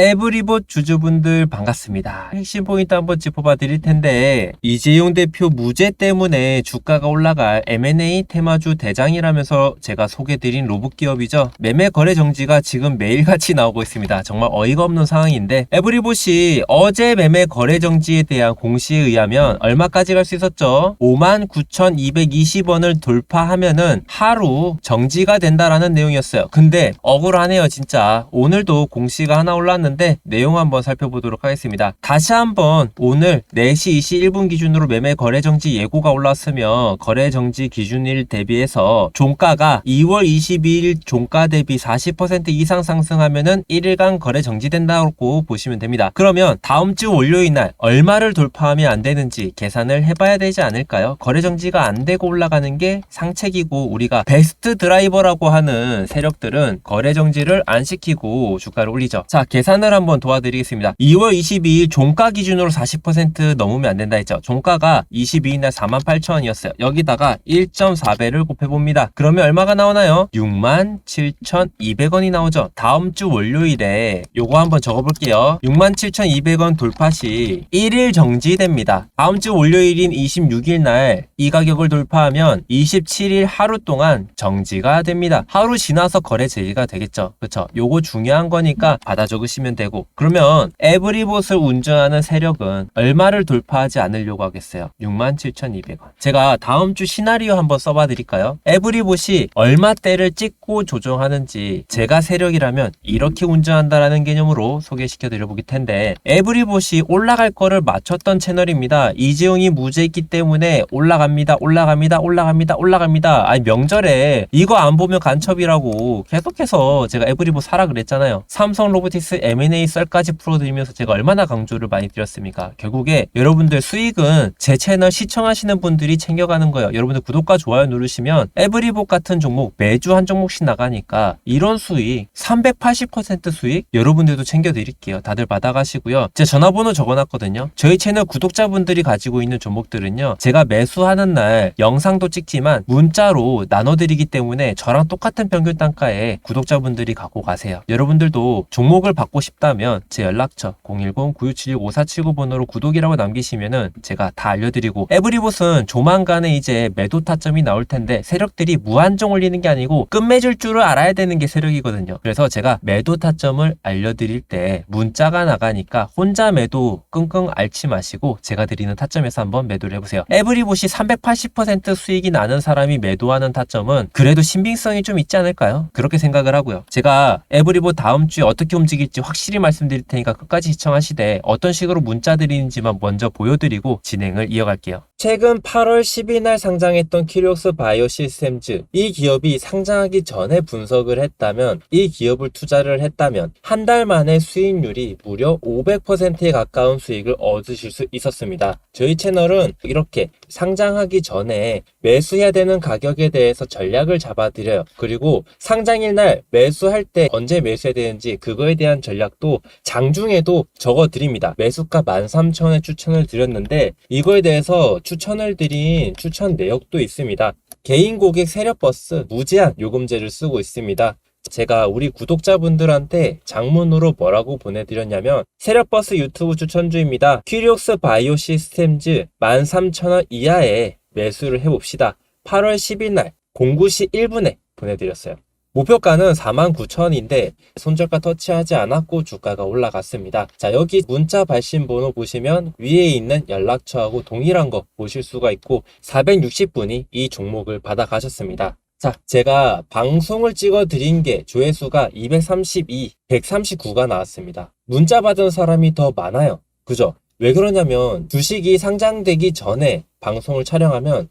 에브리봇 주주분들 반갑습니다. 핵심 포인트 한번 짚어봐 드릴 텐데 이재용 대표 무죄 때문에 주가가 올라갈 M&A 테마주 대장이라면서 제가 소개드린 로봇 기업이죠. 매매 거래 정지가 지금 매일같이 나오고 있습니다. 정말 어이가 없는 상황인데 에브리봇이 어제 매매 거래 정지에 대한 공시에 의하면 얼마까지 갈 수 있었죠? 59,220원을 돌파하면은 하루 정지가 된다라는 내용이었어요. 근데 억울하네요, 진짜. 오늘도 공시가 하나 올랐는데 내용 한번 살펴보도록 하겠습니다. 다시 한번 오늘 4시 21분 기준으로 매매 거래 정지 예고가 올랐으며 거래 정지 기준일 대비해서 종가가 2월 22일 종가 대비 40% 이상 상승하면은 1일간 거래 정지된다고 보시면 됩니다. 그러면 다음 주 월요일 날 얼마를 돌파하면 안 되는지 계산을 해봐야 되지 않을까요? 거래 정지가 안 되고 올라가는 게 상책이고 우리가 베스트 드라이버라고 하는 세력들은 거래 정지를 안 시키고 주가를 올리죠. 자, 계산 을 한번 도와드리겠습니다. 2월 22일 종가 기준으로 40% 넘으면 안 된다 했죠. 종가가 22일 날 48,000원이었어요. 여기다가 1.4배를 곱해봅니다. 그러면 얼마가 나오나요? 67,200원이 나오죠. 다음 주 월요일에 요거 한번 적어볼게요. 67,200원 돌파 시 1일 정지됩니다. 다음 주 월요일인 26일 날 이 가격을 돌파하면 27일 하루 동안 정지가 됩니다. 하루 지나서 거래 제기가 되겠죠. 그쵸? 요거 중요한 거니까 받아 적으시면 되고 그러면 에브리봇을 운전하는 세력은 얼마를 돌파하지 않으려고 하겠어요? 67,200원. 제가 다음 주 시나리오 한번 써봐 드릴까요? 에브리봇이 얼마대를 찍고 조정하는지 제가 세력이라면 이렇게 운전한다라는 개념으로 소개시켜 드려보길 텐데 에브리봇이 올라갈 거를 맞췄던 채널입니다. 이재용이 무죄했기 때문에 올라갑니다. 올라갑니다. 올라갑니다. 올라갑니다. 아니 명절에 이거 안 보면 간첩이라고 계속해서 제가 에브리봇 사라 그랬잖아요. 삼성 로보틱스 M&A 썰까지 풀어드리면서 제가 얼마나 강조를 많이 드렸습니까? 결국에 여러분들 수익은 제 채널 시청하시는 분들이 챙겨가는 거예요. 여러분들 구독과 좋아요 누르시면 에브리봇 같은 종목 매주 한 종목씩 나가니까 이런 수익 380% 수익 여러분들도 챙겨드릴게요. 다들 받아가시고요. 제 전화번호 적어놨거든요. 저희 채널 구독자분들이 가지고 있는 종목들은요. 제가 매수하는 날 영상도 찍지만 문자로 나눠드리기 때문에 저랑 똑같은 평균 단가에 구독자분들이 갖고 가세요. 여러분들도 종목을 받고 싶다면 제 연락처 010-9676-5479번호로 구독이라고 남기시면은 제가 다 알려드리고 에브리봇은 조만간에 이제 매도 타점이 나올 텐데 세력들이 무한정 올리는 게 아니고 끝맺을 줄을 알아야 되는 게 세력이거든요. 그래서 제가 매도 타점을 알려드릴 때 문자가 나가니까 혼자 매도 끙끙 앓지 마시고 제가 드리는 타점에서 한번 매도를 해보세요. 에브리봇이 380% 수익이 나는 사람이 매도하는 타점은 그래도 신빙성이 좀 있지 않을까요? 그렇게 생각을 하고요. 제가 에브리봇 다음 주에 어떻게 움직일지 확실히 말씀드릴 테니까 끝까지 시청하시되 어떤 식으로 문자 드리는지만 먼저 보여드리고 진행을 이어갈게요. 최근 8월 10일 날 상장했던 키리옥스 바이오 시스템즈 이 기업이 상장하기 전에 분석을 했다면 이 기업을 투자를 했다면 한 달 만에 수익률이 무려 500%에 가까운 수익을 얻으실 수 있었습니다. 저희 채널은 이렇게 상장하기 전에 매수해야 되는 가격에 대해서 전략을 잡아드려요. 그리고 상장일 날 매수할 때 언제 매수해야 되는지 그거에 대한 전략도 장중에도 적어드립니다. 매수가 13,000원에 추천을 드렸는데 이거에 대해서 추천을 드린 추천 내역도 있습니다. 개인 고객 세력버스 무제한 요금제를 쓰고 있습니다. 제가 우리 구독자분들한테 장문으로 뭐라고 보내드렸냐면 세력버스 유튜브 추천주입니다. 퀴리옥스 바이오 시스템즈 13,000원 이하에 매수를 해봅시다. 8월 10일 날 09시 1분에 보내드렸어요. 목표가는 49,000원인데 손절가 터치하지 않았고 주가가 올라갔습니다. 자 여기 문자 발신 번호 보시면 위에 있는 연락처하고 동일한 거 보실 수가 있고 460분이 이 종목을 받아 가셨습니다. 자, 제가 방송을 찍어 드린 게 조회수가 232, 139가 나왔습니다. 문자 받은 사람이 더 많아요. 그죠? 왜 그러냐면 주식이 상장되기 전에 방송을 촬영하면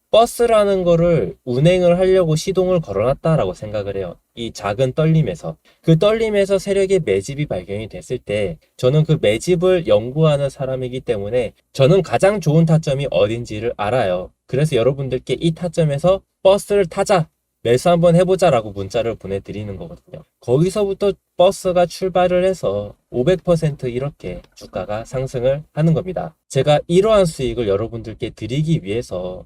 버스라는 거를 운행을 하려고 시동을 걸어놨다라고 생각을 해요. 이 작은 떨림에서. 그 떨림에서 세력의 매집이 발견이 됐을 때 저는 그 매집을 연구하는 사람이기 때문에 저는 가장 좋은 타점이 어딘지를 알아요. 그래서 여러분들께 이 타점에서 버스를 타자. 매수 한번 해보자라고 문자를 보내드리는 거거든요. 거기서부터 버스가 출발을 해서 500% 이렇게 주가가 상승을 하는 겁니다. 제가 이러한 수익을 여러분들께 드리기 위해서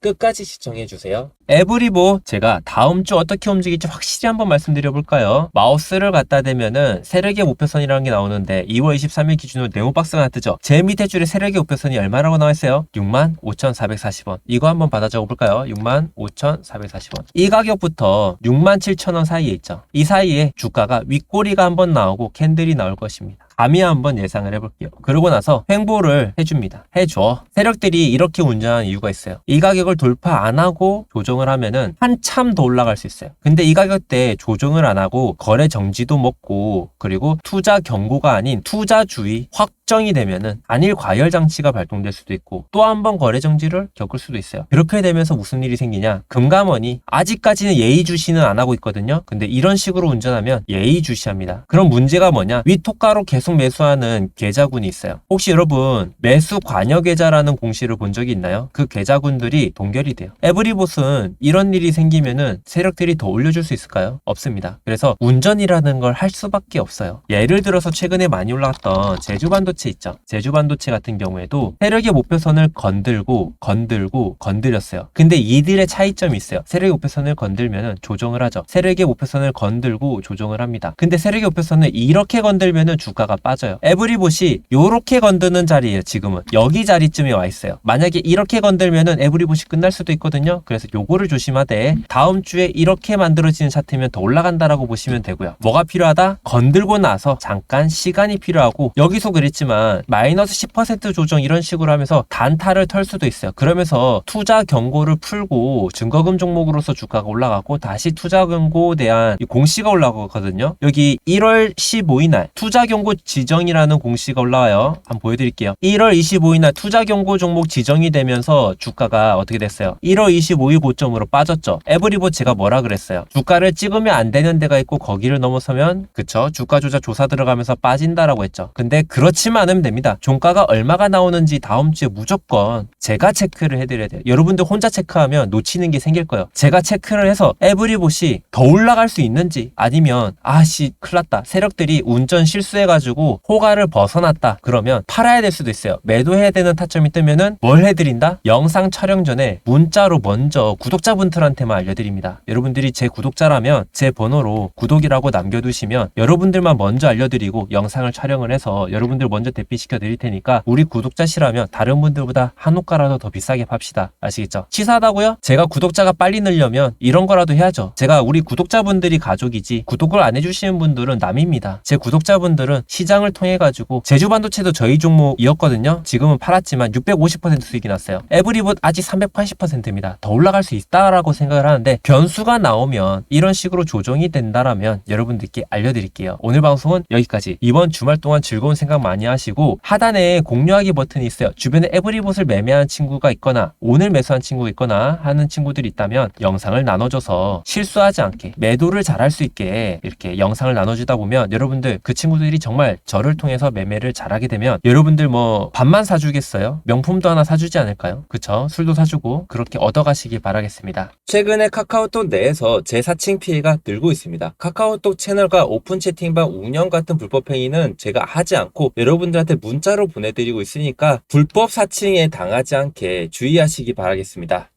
끝까지 시청해 주세요. 에브리보 제가 다음 주 어떻게 움직일지 확실히 한번 말씀드려 볼까요? 마우스를 갖다 대면은 세력의 목표선이라는 게 나오는데 2월 23일 기준으로 네모 박스가 하나 뜨죠. 제 밑에 줄에 세력의 목표선이 얼마라고 나와 있어요? 65,440원. 이거 한번 받아 적어 볼까요? 65,440원. 이 가격부터 67,000원 사이에 있죠. 이 사이에 주가가 윗꼬리가 한번 나오고 캔들이 나올 것입니다. 감히 한번 예상을 해볼게요. 그러고 나서 횡보를 해줍니다. 해줘. 세력들이 이렇게 운전하는 이유가 있어요. 이 가격을 돌파 안 하고 조정을 하면은 한참 더 올라갈 수 있어요. 근데 이 가격대에 조정을 안 하고 거래 정지도 먹고 그리고 투자 경고가 아닌 투자 주의 확 정이 되면은 단일 과열 장치가 발동될 수도 있고 또 한 번 거래 정지를 겪을 수도 있어요. 그렇게 되면서 무슨 일이 생기냐? 금감원이 아직까지는 예의주시는 안 하고 있거든요. 근데 이런 식으로 운전하면 예의주시합니다. 그럼 문제가 뭐냐? 위토가로 계속 매수하는 계좌군이 있어요. 혹시 여러분 매수 관여 계좌라는 공시를 본 적이 있나요? 그 계좌군들이 동결이 돼요. 에브리봇은 이런 일이 생기면은 세력들이 더 올려줄 수 있을까요? 없습니다. 그래서 운전이라는 걸 할 수밖에 없어요. 예를 들어서 최근에 많이 올라왔던 제주반도 체 있죠. 제주 반도체 같은 경우에도 세력의 목표선을 건들고 건들고 건드렸어요. 근데 이들의 차이점이 있어요. 세력의 목표선을 건들면은 조정을 하죠. 세력의 목표선을 건들고 조정을 합니다. 근데 세력의 목표선을 이렇게 건들면은 주가가 빠져요. 에브리봇이 요렇게 건드는 자리예요. 지금은 여기 자리쯤에 와 있어요. 만약에 이렇게 건들면은 에브리봇이 끝날 수도 있거든요. 그래서 요거를 조심하되 다음 주에 이렇게 만들어지는 차트면 더 올라간다라고 보시면 되고요. 뭐가 필요하다? 건들고 나서 잠깐 시간이 필요하고 여기서 그랬지만 마이너스 10% 조정 이런 식으로 하면서 단타를 털 수도 있어요. 그러면서 투자 경고를 풀고 증거금 종목으로서 주가가 올라가고 다시 투자 경고에 대한 이 공시가 올라가거든요. 여기 1월 15일 날 투자 경고 지정이라는 공시가 올라와요. 한번 보여드릴게요. 1월 25일 날 투자 경고 종목 지정이 되면서 주가가 어떻게 됐어요? 1월 25일 고점으로 빠졌죠. 에브리봇 제가 뭐라 그랬어요? 주가를 찍으면 안 되는 데가 있고 거기를 넘어서면 그쵸? 주가 조작 조사 들어가면서 빠진다라고 했죠. 근데 그렇지만 않으면 됩니다. 종가가 얼마가 나오는지 다음 주에 무조건 제가 체크를 해드려야 돼요. 여러분들 혼자 체크하면 놓치는 게 생길 거예요. 제가 체크를 해서 에브리봇이 더 올라갈 수 있는지 아니면 아씨 큰일났다. 세력들이 운전 실수해가지고 호가를 벗어났다. 그러면 팔아야 될 수도 있어요. 매도해야 되는 타점이 뜨면은 뭘 해드린다? 영상 촬영 전에 문자로 먼저 구독자분들한테만 알려드립니다. 여러분들이 제 구독자라면 제 번호로 구독이라고 남겨두시면 여러분들만 먼저 알려드리고 영상을 촬영을 해서 여러분들 먼저 대피시켜 드릴 테니까 우리 구독자시라면 다른 분들보다 한 호가라도 더 비싸게 팝시다. 아시겠죠? 치사하다고요? 제가 구독자가 빨리 늘려면 이런 거라도 해야죠. 제가 우리 구독자분들이 가족이지 구독을 안 해주시는 분들은 남입니다. 제 구독자분들은 시장을 통해 가지고 제주 반도체도 저희 종목이었거든요. 지금은 팔았지만 650% 수익이 났어요. 에브리봇 아직 380%입니다. 더 올라갈 수 있다라고 생각을 하는데 변수가 나오면 이런 식으로 조정이 된다라면 여러분들께 알려드릴게요. 오늘 방송은 여기까지. 이번 주말 동안 즐거운 생각 많이 하시 마시고 하단에 공유하기 버튼이 있어요. 주변에 에브리봇을 매매한 친구가 있거나 오늘 매수한 친구가 있거나 하는 친구들이 있다면 영상을 나눠줘서 실수하지 않게 매도를 잘할 수 있게 이렇게 영상을 나눠주다 보면 여러분들 그 친구들이 정말 저를 통해서 매매를 잘하게 되면 여러분들 뭐 밥만 사주겠어요? 명품도 하나 사주지 않을까요? 그쵸? 술도 사주고 그렇게 얻어가시기 바라겠습니다. 최근에 카카오톡 내에서 재사칭 피해가 늘고 있습니다. 카카오톡 채널과 오픈 채팅방 운영 같은 불법 행위는 제가 하지 않고 여러분들한테 문자로 보내드리고 있으니까 불법 사칭에 당하지 않게 주의하시기 바라겠습니다.